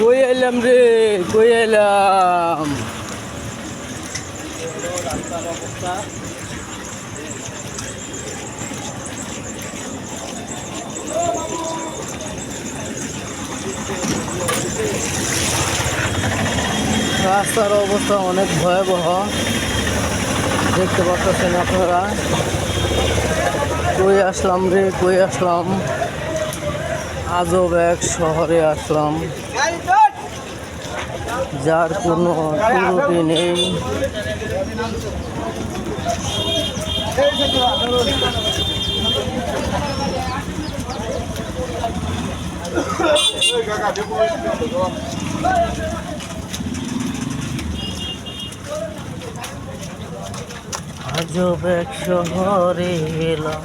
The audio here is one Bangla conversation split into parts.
কই এলাম রে কই এলাম রাস্তার অবস্থা অনেক ভয়াবহ। দেখতে পাচ্ছেন আপনারা। কই আসলাম রে, কই আসলাম? আজব এক শহরে আসলাম। যার কোনো ত্রুটি নেই। আজব এক শহরে এলাম।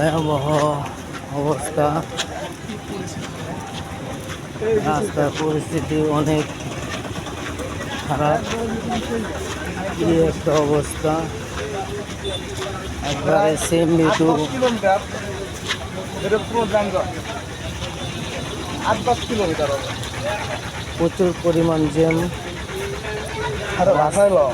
ভয়াবহ অবস্থা। রাস্তার পরিস্থিতি অনেক খারাপ। কি একটা অবস্থা। একবারে সেম হবে প্রচুর পরিমাণ জ্যাম আরে বাসায় লো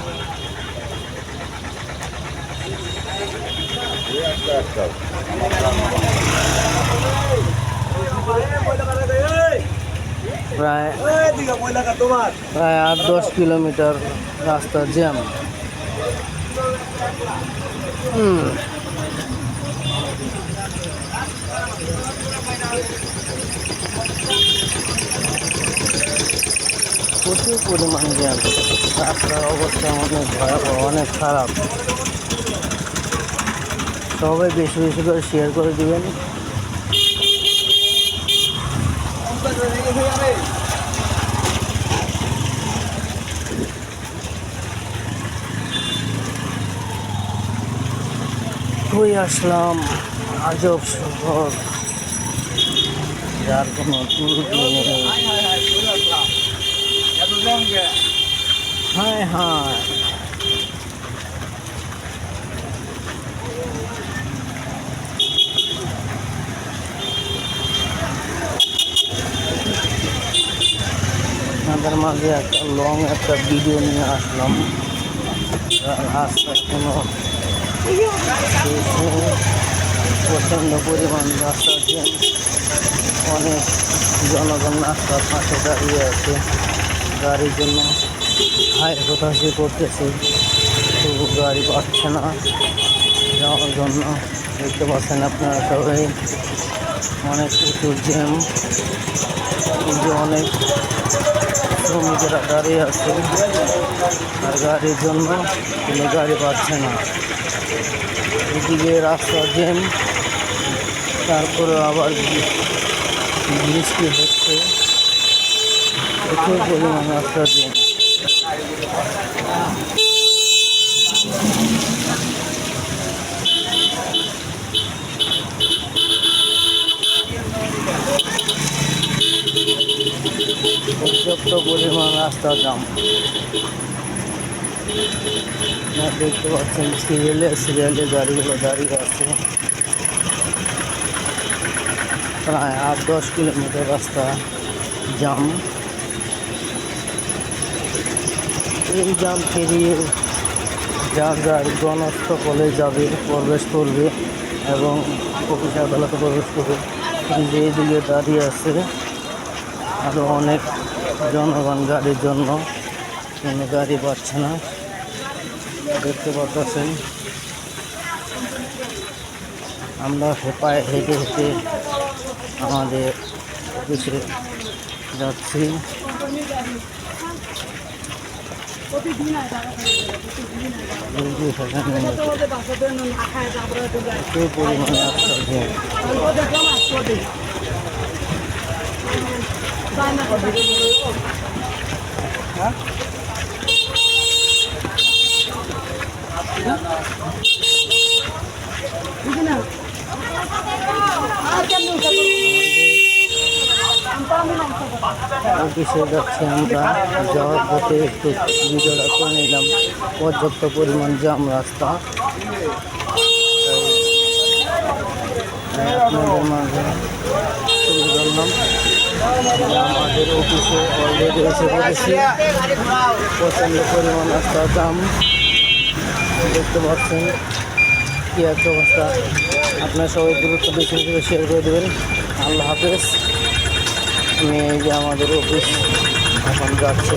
প্রায় প্রায় আট দশ কিলোমিটার রাস্তা জ্যাম। প্রচুর পরিমাণ জ্যাম। রাস্তার অবস্থা অনেক ভয়াবহ, অনেক খারাপ। সবাই বেশি বেশি করে শেয়ার করে দিবেন কই আসলাম আজব শহর যার কোনো হায় হায় আপনাদের মাঝে একটা লং একটা ভিডিও নিয়ে আসলাম। রাস্তায় কোনো প্রচণ্ড পরিমাণ রাস্তা জ্যাম অনেক জনগণ রাস্তার পাশে দাঁড়িয়ে আছে। গাড়ির জন্য হায় হতাশি করতেছে। তবু গাড়ি পাচ্ছে না। যাওয়ার জন্য দেখতে পাচ্ছেন আপনারা সবাই। অনেক প্রচুর জ্যাম অনেক শ্রমিকেরা দাঁড়িয়ে আছে। আর গাড়ির জন্য কোনো গাড়ি পাচ্ছে না। এদিকে রাস্তা জ্যাম তারপরে আবার বৃষ্টি হচ্ছে। প্রচুর পরিমাণ রাস্তা জ্যাম পর্যাপ্ত পরিমাণ রাস্তা জাম। দেখতে পাচ্ছেন সিরিয়ালে সিরিয়ালে গাড়িগুলো দাঁড়িয়ে আছে। প্রায় আট, দশ কিলোমিটার রাস্তা জাম। এই জাম পেরিয়ে যার যার গণস্থলে যাবে, প্রবেশ করবে এবং অফিস আদালতে প্রবেশ করবে। কিন্তু এইদিকে দাঁড়িয়ে আছে আরও অনেক জনগণ গাড়ির জন্য কোনো গাড়ি পাচ্ছে না। দেখতে পাচ্ছেন আমরা হে- পায়ে হেঁটে হেঁটে আমাদের অফিসে যাচ্ছি। পরিমাণে অফিসে যাচ্ছি আমরা যাওয়ার পথে একটু ভিডিওটা করে নিলাম পর্যাপ্ত পরিমাণ জাম রাস্তা তাই আপনাদের মাঝে তুলে আমাদের অফিসে অলরেডি এসে পড়েছি। প্রচণ্ড পরিমাণ রাস্তা দাম দেখতে পাচ্ছেন। কী একটা অবস্থা। আপনার সবাই গুরুত্ব বেশি করে শেয়ার করে দেবেন। আল্লাহ হাফেজ। আমি যে আমাদের অফিস এখন যাচ্ছে।